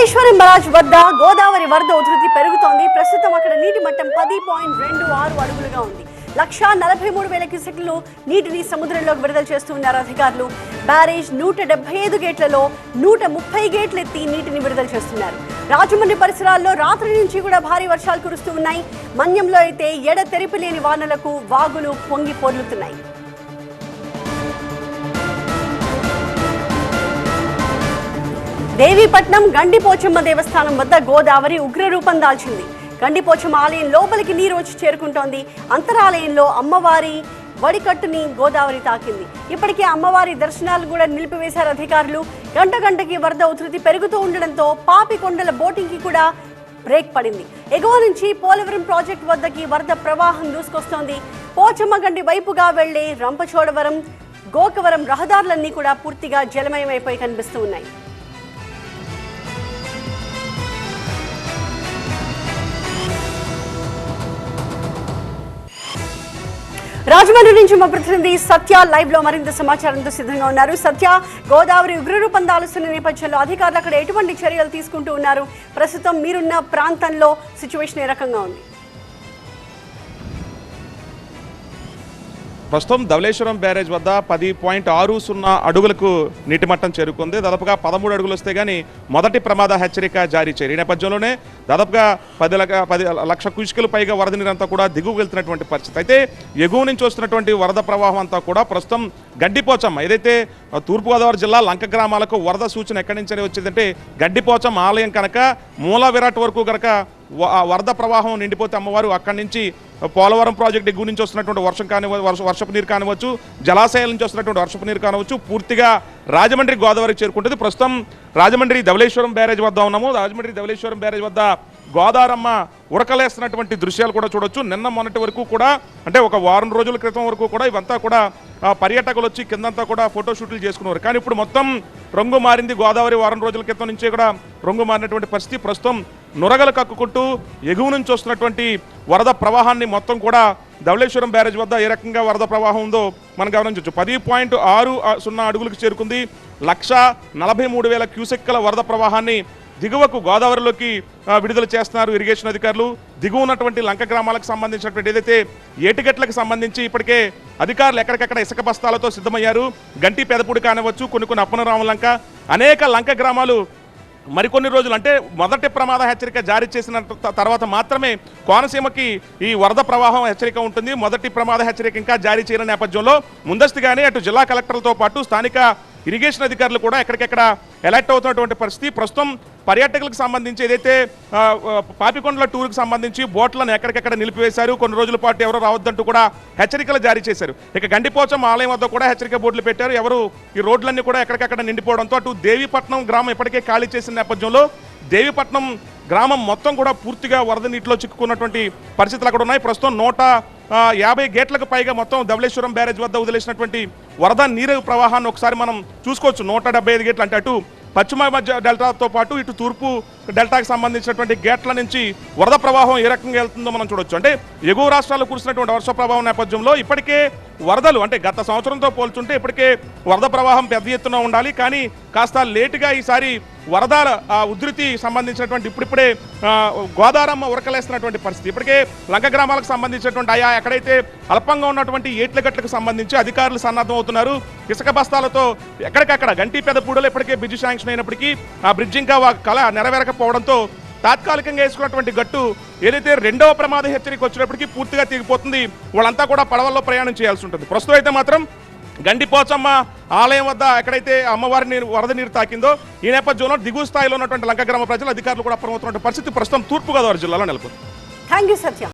Kaleshwaram barrage వద్ద గోదావరి వరద ఉధృతి పెరుగుతోంది. ప్రస్తుతం అక్కడ నీటి మట్టం పది పాయింట్ రెండు ఆరు అడుగులుగా ఉంది. లక్ష నలభై మూడు వేల క్యూసెక్లు నీటిని సముద్రంలోకి విడుదల చేస్తున్నారు అధికారులు. బ్యారేజ్ నూట డెబ్బై ఐదు గేట్లలో నూట ముప్పై గేట్లు ఎత్తి నీటిని విడుదల చేస్తున్నారు. రాజమండ్రి పరిసరాల్లో రాత్రి నుంచి కూడా భారీ వర్షాలు కురుస్తూ ఉన్నాయి. మన్యంలో అయితే ఎడ తెరిపి లేని వానలకు వాగులు పొంగి పొర్లుతున్నాయి. దేవీపట్నం గండిపోచమ్మ దేవస్థానం వద్ద గోదావరి ఉగ్రరూపం దాల్చింది. గండిపోచమ్మ ఆలయం లోపలికి నీరు వచ్చి చేరుకుంటోంది. అంతరాలయంలో అమ్మవారి వడికట్టుని గోదావరి తాకింది. ఇప్పటికే అమ్మవారి దర్శనాలు కూడా నిలిపివేశారు అధికారులు. గంట గంటకి వరద ఉధృతి పెరుగుతూ ఉండడంతో పాపికొండల బోటింగ్కి కూడా బ్రేక్ పడింది. ఎగువ నుంచి పోలవరం ప్రాజెక్ట్ వద్దకి వరద ప్రవాహం దూసుకొస్తోంది. పోచమ్మగండి వైపుగా వెళ్ళే రంపచోడవరం గోకవరం రహదారులన్నీ కూడా పూర్తిగా జలమయమైపోయి కనిపిస్తూ ఉన్నాయి. రాజమండ్రి నుంచి మా ప్రతినిధి సత్య లైవ్లో మరింత సమాచారంతో సిద్ధంగా ఉన్నారు. సత్య గోదావరి ఉగ్రరూపం దాలుస్తున్న నేపథ్యంలో అధికారులు అక్కడ ఎటువంటి చర్యలు తీసుకుంటూ ఉన్నారు? ప్రస్తుతం మీరున్న ప్రాంతంలో సిచ్యువేషన్ ఏ రకంగా ఉంది? ప్రస్తుతం ధవళేశ్వరం బ్యారేజ్ వద్ద పది పాయింట్ ఆరు సున్నా అడుగులకు నీటి మట్టం చేరుకుంది. దాదాపుగా పదమూడు అడుగులు వస్తే కానీ మొదటి ప్రమాద హెచ్చరిక జారీ చేయరు ఈ నేపథ్యంలోనే దాదాపుగా పది లక్ష పది లక్ష కుషికలు పైగా వరద నీరంతా కూడా దిగువ వెళ్తున్నటువంటి పరిస్థితి. అయితే ఎగువ నుంచి వస్తున్నటువంటి వరద ప్రవాహం అంతా కూడా ప్రస్తుతం గడ్డిపోచమ్మ ఏదైతే తూర్పుగోదావరి జిల్లా లంక గ్రామాలకు వరద సూచన ఎక్కడి నుంచి వచ్చిందంటే గడ్డిపోచమ్మ ఆలయం కనుక మూల విరాట్ వరకు కనుక వరద ప్రవాహం నిండిపోతే అమ్మవారు అక్కడి నుంచి పోలవరం ప్రాజెక్ట్ ఎగువ నుంచి వస్తున్నటువంటి వర్షం కానివ్వచ్చు వర్ష వర్షపు నీరు కానివచ్చు జలాశయాల నుంచి వస్తున్నటువంటి వర్షపు నీరు కానివచ్చు పూర్తిగా రాజమండ్రి గోదావరికి చేరుకుంటుంది. ప్రస్తుతం రాజమండ్రి ధవలేశ్వరం బ్యారేజ్ వద్ద ఉన్నాము. రాజమండ్రి ధవలేశ్వరం బ్యారేజ్ వద్ద గోదారమ్మ ఉరకలేస్తున్నటువంటి దృశ్యాలు కూడా చూడొచ్చు. నిన్న మొన్నటి వరకు కూడా అంటే ఒక వారం రోజుల క్రితం వరకు కూడా ఇవంతా కూడా పర్యాటకులు వచ్చి కిందంతా కూడా ఫోటోషూట్లు చేసుకునేవారు చేసుకున్నారు. కానీ ఇప్పుడు మొత్తం రంగు మారింది. గోదావరి వారం రోజుల క్రితం నుంచే కూడా రంగు మారినటువంటి పరిస్థితి. ప్రస్తుతం నురగలు కక్కుకుంటూ ఎగువ నుంచి వస్తున్నటువంటి వరద ప్రవాహాన్ని మొత్తం కూడా ధవళేశ్వరం బ్యారేజ్ వద్ద ఏ రకంగా వరద ప్రవాహం ఉందో మనం గమనించవచ్చు. పది పాయింట్ ఆరు సున్నా అడుగులకు చేరుకుంది. లక్ష నలభై మూడు వేల క్యూసెక్కల వరద ప్రవాహాన్ని దిగువకు గోదావరిలోకి విడుదల చేస్తున్నారు ఇరిగేషన్ అధికారులు. దిగువ ఉన్నటువంటి లంక గ్రామాలకు సంబంధించినటువంటి ఏదైతే ఏటిగట్లకు సంబంధించి ఇప్పటికే అధికారులు ఎక్కడికక్కడ ఇసుక బస్తాలతో సిద్ధమయ్యారు. గంటి పెదపూడి కానివచ్చు కొన్ని కొన్ని అప్పనరామ లంక. అనేక లంక గ్రామాలు మరికొన్ని రోజులు అంటే మొదటి ప్రమాద హెచ్చరిక జారీ చేసిన త- తర్వాత మాత్రమే కోనసీమకి ఈ వరద ప్రవాహం హెచ్చరిక ఉంటుంది. మొదటి ప్రమాద హెచ్చరిక ఇంకా జారీ చేయని నేపథ్యంలో ముందస్తుగానే అటు జిల్లా కలెక్టర్లతో పాటు స్థానిక ఇరిగేషన్ అధికారులు కూడా ఎక్కడికెక్కడ ఎలర్ట్ అవుతున్నటువంటి పరిస్థితి. ప్రస్తుతం పర్యాటకులకు సంబంధించి ఏదైతే పాపికొండల టూర్కి సంబంధించి బోట్లను ఎక్కడికెక్కడ నిలిపివేశారు కొన్ని రోజుల పాటు ఎవరు రావద్దంటూ కూడా హెచ్చరికలు జారీ చేశారు. ఇక గండిపోచం ఆలయం వద్ద కూడా హెచ్చరిక బోర్డులు పెట్టారు. ఎవరు ఈ రోడ్లన్నీ కూడా ఎక్కడికక్కడ నిండిపోవడంతో అటు దేవీపట్నం గ్రామం ఇప్పటికే ఖాళీ చేసిన నేపథ్యంలో దేవీపట్నం గ్రామం మొత్తం కూడా పూర్తిగా వరద నీటిలో చిక్కుకున్నటువంటి పరిస్థితులు అక్కడ ఉన్నాయి. ప్రస్తుతం నూట యాభై గేట్లకు పైగా మొత్తం ధవళేశ్వరం బ్యారేజ్ వద్ద వదిలేసినటువంటి వరద నీరు ప్రవాహాన్ని ఒకసారి మనం చూసుకోవచ్చు. నూట డెబ్బై ఐదు గేట్లు అంటే అటు పశ్చిమ మధ్య డెల్టాతో పాటు ఇటు తూర్పు డెల్టాకి సంబంధించినటువంటి గేట్ల నుంచి వరద ప్రవాహం ఏ రకంగా వెళ్తుందో మనం చూడొచ్చు. అంటే ఎగువ రాష్ట్రాల్లో కురిసినటువంటి వర్ష ప్రభావం నేపథ్యంలో ఇప్పటికే వరదలు అంటే గత సంవత్సరంతో పోల్చుంటే ఇప్పటికే వరద ప్రవాహం పెద్ద ఎత్తున ఉండాలి. కానీ కాస్త లేటుగా ఈసారి వరదల ఉధృతి సంబంధించినటువంటి ఇప్పుడిప్పుడే గోదారమ్మ ఉరకలేస్తున్నటువంటి పరిస్థితి. ఇప్పటికే లంక గ్రామాలకు సంబంధించినటువంటి అయా ఎక్కడైతే అల్పంగా ఉన్నటువంటి ఏట్లగట్లకు సంబంధించి అధికారులు సన్నద్ధం అవుతున్నారు ఇసుక బస్తాలతో ఎక్కడికక్కడ గంటి పెద్ద పూడలు ఇప్పటికే బ్రిడ్జ్ శాంక్షన్ అయినప్పటికీ ఆ బ్రిడ్జ్ ఇంకా కళ నెరవేరకపోవడంతో తాత్కాలికంగా వేసుకున్నటువంటి గట్టు ఏదైతే రెండవ ప్రమాద హెచ్చరిక వచ్చినప్పటికీ పూర్తిగా తెగిపోతుంది వాళ్ళంతా కూడా పడవల్లో ప్రయాణం చేయాల్సి ఉంటుంది. ప్రస్తుతం అయితే మాత్రం గండిపోచమ్మ ఆలయం వద్ద ఎక్కడైతే అమ్మవారిని వరద నీరు తాకిందో ఈ నేపథ్యంలో దిగువ స్థాయిలో ఉన్నటువంటి లంక గ్రామ ప్రజలు అధికారులు కూడా అప్రమవుతున్న పరిస్థితి ప్రస్తుతం తూర్పుగోదావరి జిల్లాలో నెలకొంది. Thank you Satya.